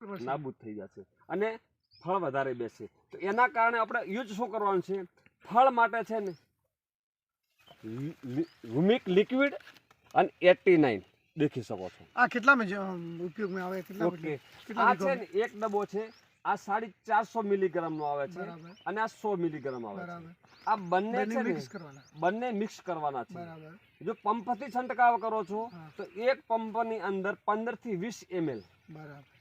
નાબૂદ થઈ જશે અને ફળ વધારે બેસે. તો એના કારણે આપણે યુઝ શું કરવાનું છે? ફળ માટે છે ને રૂમિક લિક્વિડ અને એટી નાઇન દેખી શકો છો. આ કેટલામાં ઉપયોગમાં આવે કેટલા ઓકે. આ છે ને એક ડબ્બો છે. આ સાડી ચારસો મિલીગ્રામનો આવે છે અને આ સો મિલીગ્રામ આવે છે. આ બંને બંને છે ને બંને મિક્સ કરવાના છે. જો પંપથી છંટકાવ કરો છો તો એક પંપની અંદર પંદરથી વીસ એમએલ. બરાબર.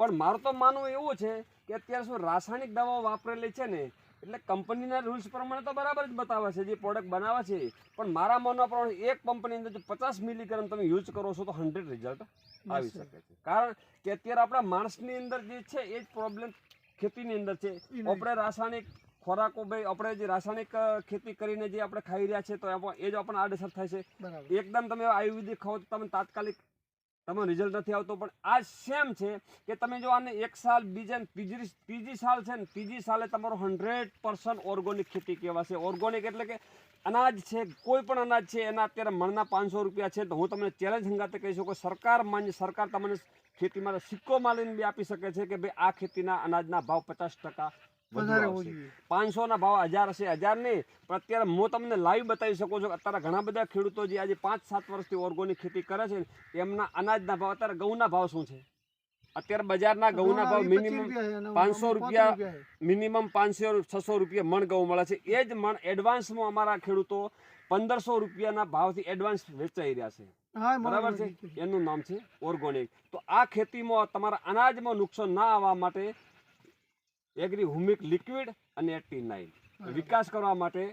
પણ મારું તો માનવું એવું છે કે અત્યારે શું રાસાયણિક દવાઓ વાપરેલી છે ને એટલે કંપનીના રૂલ્સ પ્રમાણે તો બરાબર જ બતાવે છે જે પ્રોડક્ટ બનાવે છે. પણ મારા માનવા પ્રમાણે એક પંપની અંદર જો પચાસ મિલીગ્રામ તમે યુઝ કરો છો તો હંડ્રેડ રિઝલ્ટ આવી શકે છે. કારણ કે અત્યારે આપણા માણસની અંદર જે છે એ જ પ્રોબ્લેમ ખેતીની અંદર છે. આપણે રાસાયણિક ખોરાકો ભાઈ આપણે જે રાસાયણિક ખેતી કરીને જે આપણે ખાઈ રહ્યા છે તો એ જ આપણને આડઅસર થાય છે. એકદમ તમે આયુર્વેદિક ખાઓ તો તમે તાત્કાલિક તમે રિઝલ્ટ નથી આવતો, પણ આ સેમ છે કે તમે જો આને એક સાલ બીજે પીજી ત્રીજી સાલ છે ને ત્રીજી સાલે તમારો હંડ્રેડ પર્સન્ટ ઓર્ગોનિક ખેતી કહેવાશે. ઓર્ગોનિક એટલે કે અનાજ છે, કોઈ પણ અનાજ છે, એના અત્યારે મણના પાંચસો રૂપિયા છે. તો હું તમને ચેલેન્જ હંગાતે કહી શકું, સરકાર માન્ય, સરકાર તમને ખેતીમાં સિક્કો માલીને બી આપી શકે છે કે ભાઈ આ ખેતીના અનાજના ભાવ પચાસ ટકા પાંચસો ના ભાવ હજાર હશે. હજાર નહીં પણ અત્યારે હું તમને લાઈવ બતાવી શકું છું કે અત્યારે ઘણા બધા ખેડૂતો જે આજે પાંચ સાત વર્ષથી ઓર્ગોનિક ખેતી કરે છે એમના અનાજના ભાવ અત્યારે ઘઉંના ભાવ શું છે? અત્યારે બજારના ઘઉંના ભાવ મિનિમમ 25 રૂપિયા છે અને 500 પાંચ રૂપિયા છે. મિનિમમ પાંચસો છસો રૂપિયા મણ ઘઉં મળે છે. એ જ મણ એડવાન્સમાં અમારા ખેડૂતો પંદરસો રૂપિયાના ભાવથી એડવાન્સ વેચાઈ રહ્યા છે. બરાબર છે? એનું નામ છે ઓર્ગોનિક. તો આ ખેતીમાં તમારા અનાજમાં નુકસાન ના આવવા માટે એગ્રી હુમિક લિક્વિડ અને એટી નાઇન વિકાસ કરવા માટે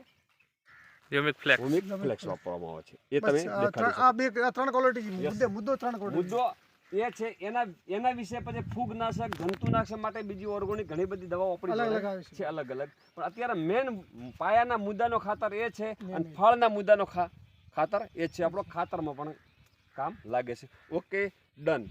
યુમિક ફ્લેક્સ હુમિક ફ્લેક્સ વાપરવામાં આવે છે. એ તમે આ ત્રણ- દેખાડી આ બે ત્રણ ક્વોલિટી Yes. મુદ્દો ત્રણ ક્વોલિટી મુદ્દો એ છે એના એના વિશે પછી ફૂગનાશક જંતુનાશક માટે બીજી ઓર્ગોનિક ઘણી બધી દવાઓ આવે છે. છે અલગ અલગ પણ અત્યારે મેન પાયાના મુદ્દાનો ખાતર એ છે અને. ફળના મુદ્દાનો ખાતર એ છે. આપણો ખાતરમાં પણ કામ લાગે છે. Okay done